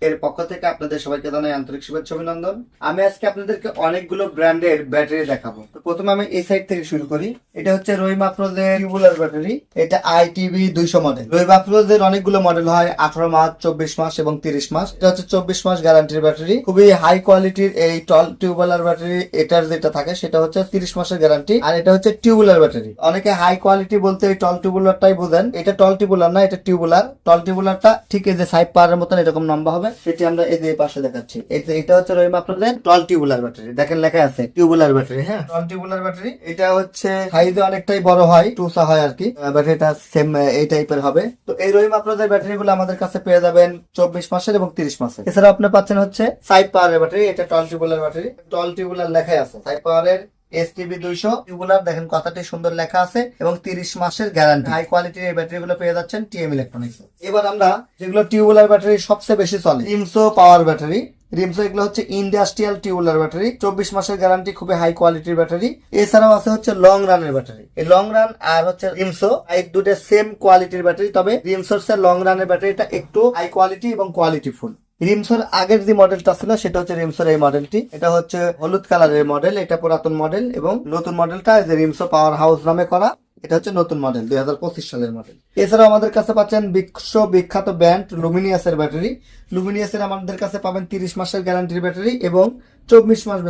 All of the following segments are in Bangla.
এর পক্ষ থেকে আন্তরিক আমি আজকে অনেকগুলো ব্যাটারি দেখাবো। প্রথমে আমি টিউবুলার মডেল। হয় আঠারো মাস, চব্বিশ মাস এবং তিরিশ মাস। এটা হচ্ছে চব্বিশ মাস গ্যারান্টির ব্যাটারি। খুবই হাই কোয়ালিটির এই টল টিউবুলার ব্যাটারি, এটার যেটা থাকে সেটা হচ্ছে তিরিশ মাসের গ্যারান্টি। আর এটা হচ্ছে টিউবুলার ব্যাটারি। অনেকে হাই কোয়ালিটি বলতে এই টল টিউবুলারটাই বোঝেন। এটা টল টিউবুলার না, এটা টিউবুলার। টল টিউবুলারটা ঠিক এই যে সাইড পাওয়ারের মতন এরকম নাম্বার হবে সেটি আমরা এই যে পাশে দেখাচ্ছি। এই যে এটা হচ্ছে রহিম আপনাদের টল টিউবুলার ব্যাটারি। দেখেন লেখা আছে টিউবুলার ব্যাটারি হ্যাঁ? Tall tubular battery. এটা হচ্ছে সাইজে অনেকটাই বড় হয় টুসা হয় আর কি। ব্যাটারিটা সেম এই টাইপের হবে। তো এই রহিম আপনাদের ব্যাটারি গুলো আমাদের কাছে পেয়ে যাবেন চব্বিশ মাসের এবং তিরিশ মাসের। এছাড়া আপনি পাচ্ছেন হচ্ছে সাইড পাওয়ারের ব্যাটারি এটা tall tubular battery. Tall tubular লেখাই আছে সাইড পাওয়ারের এসটিবি দুইশো। টিউবুলার দেখেন কথাটি সুন্দর লেখা আছে এবং তিরিশ মাসের গ্যারান্টি হাই কোয়ালিটির ব্যাটারি গুলো পেয়ে যাচ্ছেন টিএম ইলেকট্রনিক্স এবার আমরা যেগুলো টিউবুলার ব্যাটারি সবচেয়ে বেশি চলে রিমসো পাওয়ার ব্যাটারি রিমসো এগুলো হচ্ছে ইন্ডাস্ট্রিয়াল টিউবুলার ব্যাটারি চব্বিশ মাসের গ্যারান্টি খুবই হাই কোয়ালিটির ব্যাটারি এছাড়াও আছে হচ্ছে লং রানের ব্যাটারি এই লং রান আর হচ্ছে রিমসো এই দুটো সেম কোয়ালিটির ব্যাটারি তবে রিমসোর লং রানের ব্যাটারিটা একটু হাই কোয়ালিটি এবং কোয়ালিটি ফুল রিমসোর আগের যে মডেলটা ছিল, সেটা হচ্ছে রিমসোর এই মডেলটি। এটা হচ্ছে হলুদ কালারের মডেল, এটা পুরাতন মডেল এবং নতুন মডেলটা যে রিমসো পাওয়ার হাউস নামে করা, এটা হচ্ছে নতুন মডেল দু হাজার পঁচিশ সালের মডেল। এছাড়াও আমাদের কাছে পাচ্ছেন বিশ্ব বিখ্যাত ব্র্যান্ড লুমিনিয়াসের ব্যাটারি। লুমিনিয়াসের আমাদের কাছে পাবেন তিরিশ মাসের গ্যারান্টির ব্যাটারি এবং চব্বিশ মাস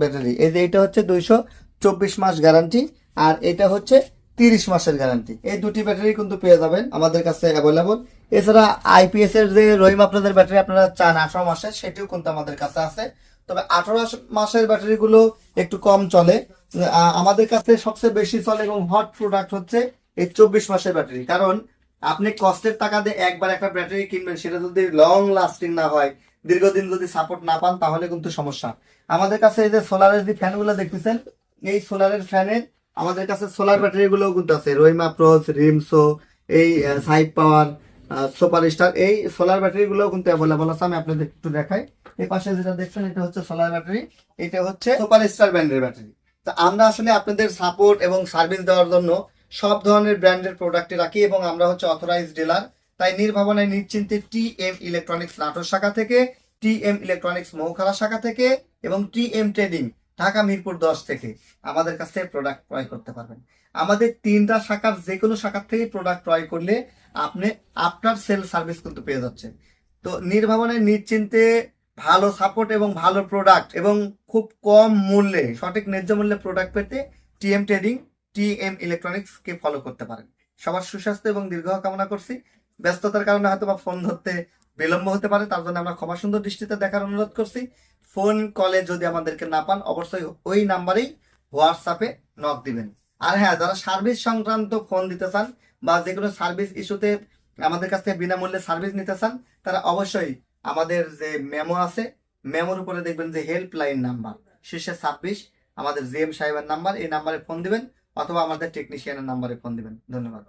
ব্যাটারি। এই যে এটা হচ্ছে দুইশো চব্বিশ মাস গ্যারান্টি আর এটা হচ্ছে তিরিশ মাসের গ্যারান্টি। এই দুটি ব্যাটারি কিন্তু পেয়ে যাবেন আমাদের কাছে অ্যাভেলেবল এছাড়া আইপিএস এর যে রহিম আপনাদের ব্যাটারি আপনারা চান আঠারো মাসের, সেটিও কিন্তু আমাদের কাছে আছে। তবে আঠারো মাসের ব্যাটারি গুলো একটু কম চলে। আমাদের কাছে সবচেয়ে বেশি চলে এবং হট প্রোডাক্ট হচ্ছে এই চব্বিশ মাসের ব্যাটারি। কারণ আপনি কষ্টের টাকা দিয়ে একবার একটা ব্যাটারি কিনবেন, সেটা যদি লং লাস্টিং না হয়, দীর্ঘদিন যদি সাপোর্ট না পান, তাহলে কিন্তু সমস্যা। আমাদের কাছে এই যে সোলারের যে ফ্যানগুলো দেখতেছেন, এই সোলারের ফ্যানের আমাদের কাছে সোলার ব্যাটারি গুলো কিন্তু আছে। রহিমা প্রোস রিমসো এই সাইড পাওয়ার সুপার স্টার এই সোলার ব্যাটারি গুলো কিন্তু অ্যাভেলেবল আছে, আমি আপনাদের একটু দেখাই। এই পাশে যেটা দেখছেন, এটা হচ্ছে সোলার ব্যাটারি এটা হচ্ছে সুপার স্টার ব্র্যান্ডের ব্যাটারি তা আমরা আসলে আপনাদের সাপোর্ট এবং সার্ভিস দেওয়ার জন্য সব ধরনের ব্র্যান্ডের প্রোডাক্টই রাখি এবং আমরা হচ্ছে অথরাইজ ডিলার তাই নির্ভাবনায় নিশ্চিন্তে টি এম ইলেকট্রনিক্স নাটোর শাখা থেকে টি এম ইলেকট্রনিক্স মৌখালা শাখা থেকে এবং T M trading Dhaka Mirpur দশ থেকে আমাদের কাছ থেকে প্রোডাক্ট ক্রয় করতে পারবেন। আমাদের তিনটা শাখার যে কোনো শাখার থেকে প্রোডাক্ট ক্রয় করলে আপনি, আপনার সেল সার্ভিস কিন্তু পেয়ে যাচ্ছেন। তো নির্ভাবনায়, নিশ্চিন্তে ভালো সাপোর্ট এবং ভালো প্রোডাক্ট এবং খুব কম মূল্যে, সঠিক ন্যায্য মূল্যে প্রোডাক্ট পেতে টিএম ট্রেডিং টিএম ইলেকট্রনিক্স কে ফলো করতে পারেন। সবার সুস্বাস্থ্য এবং দীর্ঘ কামনা করছি। ব্যস্ততার কারণে হয়তো বা ফোন ধরতে বিলম্ব হতে পারে, তার জন্য আমরা ক্ষমা সুন্দর দৃষ্টিতে দেখার অনুরোধ করছি। ফোন কলে যদি আমাদেরকে না পান, অবশ্যই ওই নাম্বারেই হোয়াটসঅ্যাপে নক দিবেন। আর হ্যাঁ যারা সার্ভিস সংক্রান্ত ফোন দিতে চান বা যে কোনো সার্ভিস ইস্যুতে আমাদের কাছ থেকে বিনামূল্যে সার্ভিস নিতে চান, তারা অবশ্যই আমাদের যে মেমো আছে, মেমোর উপরে দেখবেন যে হেল্পলাইন নাম্বার। শীর্ষে ছাব্বিশ, আমাদের জিএম সাহেবের নাম্বার, এই নাম্বারে ফোন দিবেন, অথবা আমাদের টেকনিশিয়ানের নাম্বারে ফোন দিবেন। ধন্যবাদ।